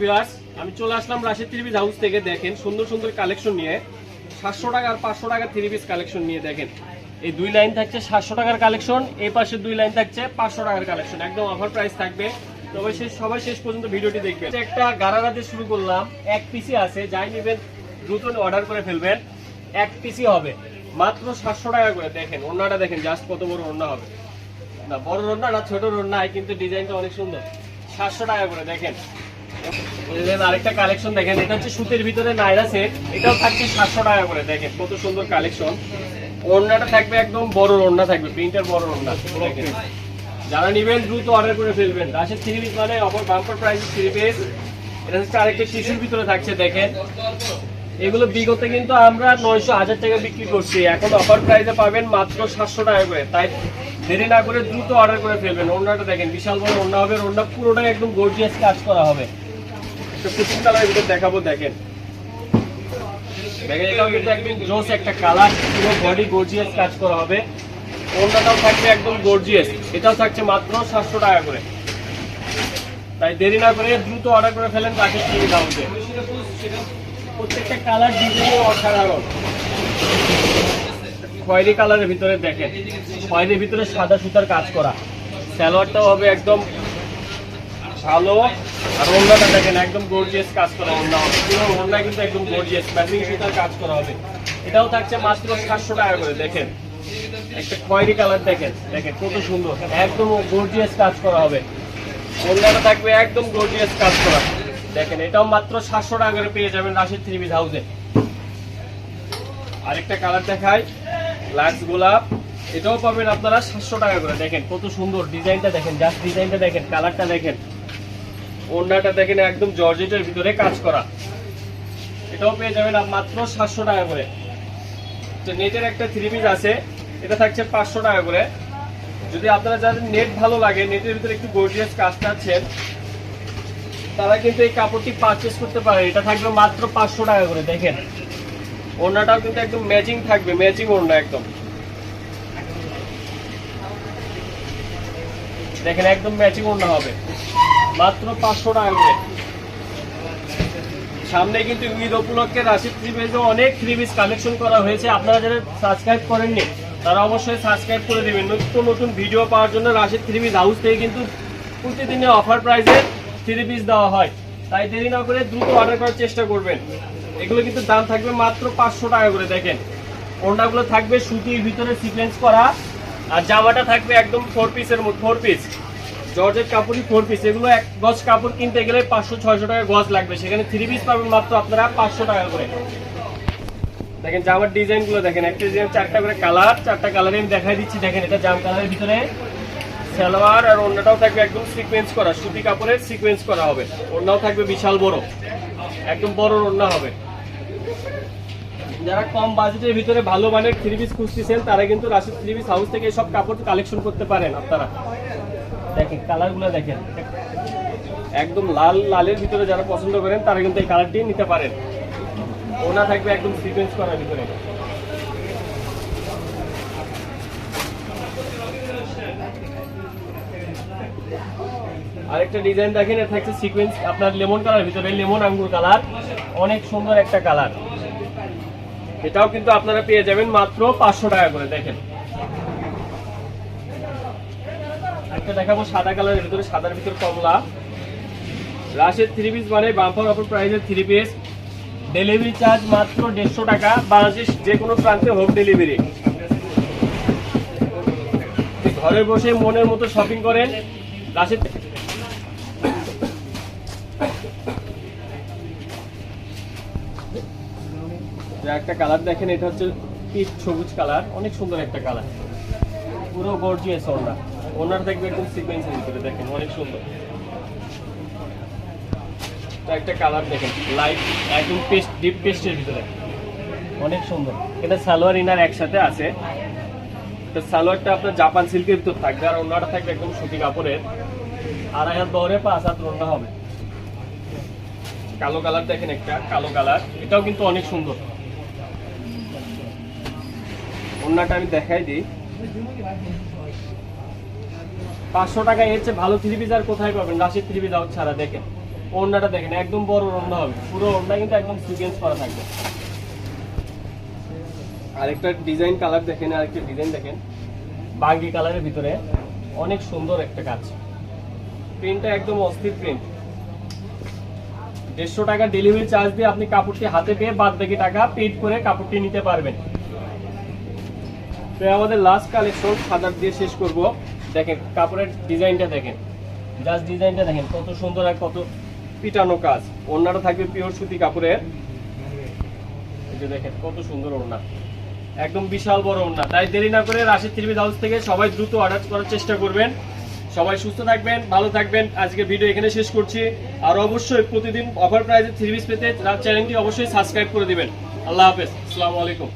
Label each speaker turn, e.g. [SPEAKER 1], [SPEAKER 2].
[SPEAKER 1] Viewers. আমি চলে আসলাম Rashid piece house থেকে, দেখেন, সুন্দর সুন্দর কালেকশন নিয়ে। সাতশো টাকা আর পাঁচশো টাকার থ্রি পিস কালেকশন নিয়ে, দেখেন। এই দুই লাইন থাকছে সাতশো টাকার কালেকশন এই পাশে দুই লাইন থাকছে পাঁচশো টাকার কালেকশন একদম অফার প্রাইস থাকবে। তবে শেষ সবাই শেষ পর্যন্ত ভিডিওটি দেখবেন। একটা গারারা দিয়ে শুরু করলাম, এক পিসি আছে, যাই নেবেন, দ্রুত অর্ডার করে ফেলবেন, এক পিসি হবে। মাত্র সাতশো টাকা করে, দেখেন, ওড়নাটা দেখেন জাস্ট কত বড় ওড়না হবে। না, বড় রোড না ছোট রোড নাই কিন্তু ডিজাইনটা অনেক সুন্দর। সাতশো টাকা করে, দেখেন। আরেকটা কালেকশন দেখেন এটা হচ্ছে সুতির ভিতরে নাইরা সেট এটাও থাকছে সাতশো টাকা করে দেখেন কত সুন্দর কালেকশন ওড়নাটা থাকবে একদম বড় ওড়না থাকবে প্রিন্টার বড় ওড়না দেখেন। যারা নিবেন দ্রুত অর্ডার করে ফেলবেন। রাশের থ্রি পিস মানে offer bumper price three piece এটা হচ্ছে আরেকটা টিস্যুর ভিতরে থাকছে দেখেন। এগুলো বিগত কিন্তু আমরা নয়শো হাজার টাকা বিক্রি করছি। এখন অফার প্রাইসে পাবেন মাত্র সাতশো টাকা করে। তাই দেরি না করে দ্রুত অর্ডার করে ফেলবেন। ওড়নাটা দেখেন বিশাল বড় ওড়না হবে। ওড়না পুরোটাই একদম গর্জিয়াস কাজ করা হবে। তো কুচিং কালার এগুলো দেখাবো, দেখেন। একটা কালার, পুরো বডি গর্জিয়াস কাজ করা হবে। থাকবে একদম গর্জিয়াস থাকছে মাত্র সাতশো টাকা করে। তাই দেরি না করে দ্রুত অর্ডার করে ফেলেন, তাকে প্রত্যেকটা কালার ডিজাইন অসাধারণ। খয়েরি কালারের ভিতরে দেখেন, খয়েরির ভিতরে সাদা সুতার কাজ করা। স্যালোয়ারটাও হবে একদম ভালো। আর ওড়নাটা দেখেন, একদম গর্জিয়াস কাজ করা হবে। পুরো কিন্তু একদম গর্জিয়াস ম্যাচিং সুতার কাজ করা হবে। এটাও থাকছে মাত্র সাতশো টাকা করে, দেখেন। একটা খয়েরি কালার দেখেন দেখেন কত সুন্দর। একদম গর্জিয়াস কাজ করা হবে। ওড়নাটা থাকবে একদম গর্জিয়াস কাজ করা। দেখেন, এটাও মাত্র সাতশো টাকা করে পেয়ে যাবেন রাশিদ থ্রি পিস হাউসে। আরেকটা কালার দেখাই, লাক্স গোলাপ। এটাও পাবেন আপনারা সাতশো টাকা করে। দেখেন কত সুন্দর, ডিজাইনটা দেখেন জাস্ট ডিজাইনটা দেখেন, কালারটা দেখেন। ওড়নাটা দেখেন একদম জর্জেটের ভিতরে কাজ করা। এটাও পেয়ে যাবেন মাত্র সাতশো টাকা করে। তো নেটের একটা থ্রি পিস আছে, এটা থাকছে পাঁচশো টাকা করে। যদি আপনারা যাদের নেট ভালো লাগে, নেটের ভিতরে একটু গর্জিয়াস কাজ চাচ্ছেন তারা কিন্তু এই কাপড়টি পারচেস করতে পারে। এটা থাকবে মাত্র পাঁচশো টাকা করে, দেখেন। ওড়নাটাও কিন্তু একদম ম্যাচিং থাকবে ম্যাচিং ওড়না একদম। দেখেন একদম ম্যাচিং ওড়না হবে। মাত্র পাঁচশো টাকা করে। সামনে কিন্তু ঈদ উপলক্ষে রাশিদ থ্রি অনেক থ্রি পিস কালেকশন করা হয়েছে। আপনারা যারা সাবস্ক্রাইব করেননি, তারা অবশ্যই সাবস্ক্রাইব করে দেবেন। নতুন নতুন ভিডিও পাওয়ার জন্য রাশিদ থ্রি হাউস থেকে কিন্তু প্রতিদিনে অফার প্রাইসে থ্রি পিস দেওয়া হয়। তাই দেরি না করে দ্রুত অর্ডার করার চেষ্টা করবেন। এগুলো কিন্তু দাম থাকবে মাত্র পাঁচশো টাকা করে, দেখেন। ওড়নাগুলো থাকবে সুতির ভিতরে সিকোয়েন্স করা, আর জামাটা থাকবে একদম ফোর পিসের ফোর পিস জর্জের কাপড়ই ফোর পিস এগুলো এক গজ কাপড় কিনতে গেলে পাঁচশো, ছয়শো টাকা গজ লাগবে। সেখানে থ্রি পিস পাবেন মাত্র আপনারা পাঁচশো টাকা করে। দেখেন জামার ডিজাইনগুলো দেখেন, একটা ডিজাইন, চারটা করে কালার, চারটা কালারে আমি দেখাই দিচ্ছি। দেখেন এটা জাম কালারের ভিতরে সালোয়ার আর ওড়নাটাও থাকবে একদম সিকোয়েন্স করা, সুতি কাপড়ের সিকোয়েন্স করা হবে। ওড়নাও থাকবে বিশাল বড়, একদম বড় ওড়না হবে। যারা কম বাজেটের ভিতরে ভালো মানের থ্রি পিস খুঁজতেছেন, তারা কিন্তু রাশিদ থ্রি পিস হাউস থেকে সব কাপড় কালেকশন করতে পারেন আপনারা। দেখেন, কালারগুলো দেখেন। একদম লাল, লালের ভিতরে যারা পছন্দ করেন, তারা কিন্তু এই কালারটি নিতে পারেন। ওনা থাকবে একদম সিকোয়েন্স করার ভিতরে। আরেকটা ডিজাইন দেখেন, এটা থাকছে সিকোয়েন্স আপনার লেমন কালার ভিতরে, লেমন আঙ্গুর কালার, অনেক সুন্দর একটা কালার। এটাও কিন্তু আপনারা পেয়ে যাবেন মাত্র পাঁচশো টাকা করে, দেখেন। একটা দেখাবো সাদা কালারের ভিতরে সাদার ভিতরে কমলা রাশের থ্রি পিস মানে বাম্পার অফার প্রাইসের থ্রি পিস ডেলিভারি চার্জ মাত্র দেড়শো টাকা। বাংলাদেশ যে কোনো প্রান্তে হোম ডেলিভারি ঘরে বসে মনের মতো শপিং করেন। রাশের একটা কালার দেখেন, এটা হচ্ছে পিচ সবুজ কালার অনেক সুন্দর একটা কালার পুরো গর্জিয়াস ওনার ওনার দেখবে একদম সিকোয়েন্সের ভিতরে, দেখেন, অনেক সুন্দর। একটা কালার দেখেন লাইট একদম পেস্ট ডিপ পেস্টের ভিতরে। অনেক সুন্দর। এটা সালোয়ার ইনার একসাথে আছে। তো সালোয়ারটা আপনার জাপান সিল্কের ভিতর থাকবে, আর ওনাটা থাকবে একদম সুতি কাপড়ের। আড়াই হাত দৌড়ে পাঁচ হাত ওড়না হবে। কালো কালার দেখেন একটা, কালো কালার এটাও কিন্তু অনেক সুন্দর। ওড়নাটা আমি দেখাই দিই। পাঁচশো টাকা এর চেয়ে ভালো থ্রি পিস আর কোথায় পাবেন? রাশিদ থ্রি পিস আউট ছাড়া, দেখেন। ওড়নাটা দেখেন, একদম বড় ওড়না হবে। পুরো ওড়না কিন্তু একদম সিকোয়েন্স করা থাকবে। আরেকটা ডিজাইন কালার দেখেন, আরেকটা ডিজাইন দেখেন। বাঙ্গি কালারের ভিতরে অনেক সুন্দর একটা কাজ। প্রিন্টটা একদম অস্থির প্রিন্ট দেড়শো টাকা ডেলিভারি চার্জ দিয়ে আপনি কাপড়টি হাতে পেয়ে বাদ বাকি টাকা পেড করে কাপড়টি নিতে পারবেন। তো আমাদের লাস্ট কালেকশন সাদার দিয়ে শেষ করব। দেখেন, কাপড়ের ডিজাইনটা দেখেন। জাস্ট ডিজাইনটা দেখেন, কত সুন্দর আর কত পিটানো কাজ। ওড়নাটা থাকবে পিওর সুতি কাপড়ের। এই যে দেখেন, কত সুন্দর ওড়না। একদম বিশাল বড় ওড়না। তাই দেরি না করে রাশিদ থ্রিপিস হাউস থেকে সবাই দ্রুত অর্ডার করার চেষ্টা করবেন। সবাই সুস্থ থাকবেন, ভালো থাকবেন। আজকে ভিডিও এখানে শেষ করছি। আর অবশ্যই প্রতিদিন অফার প্রাইজে থ্রি পিস পেতে চ্যানেলটি অবশ্যই সাবস্ক্রাইব করে দিবেন। আল্লাহ হাফেজ। আসসালামু আলাইকুম।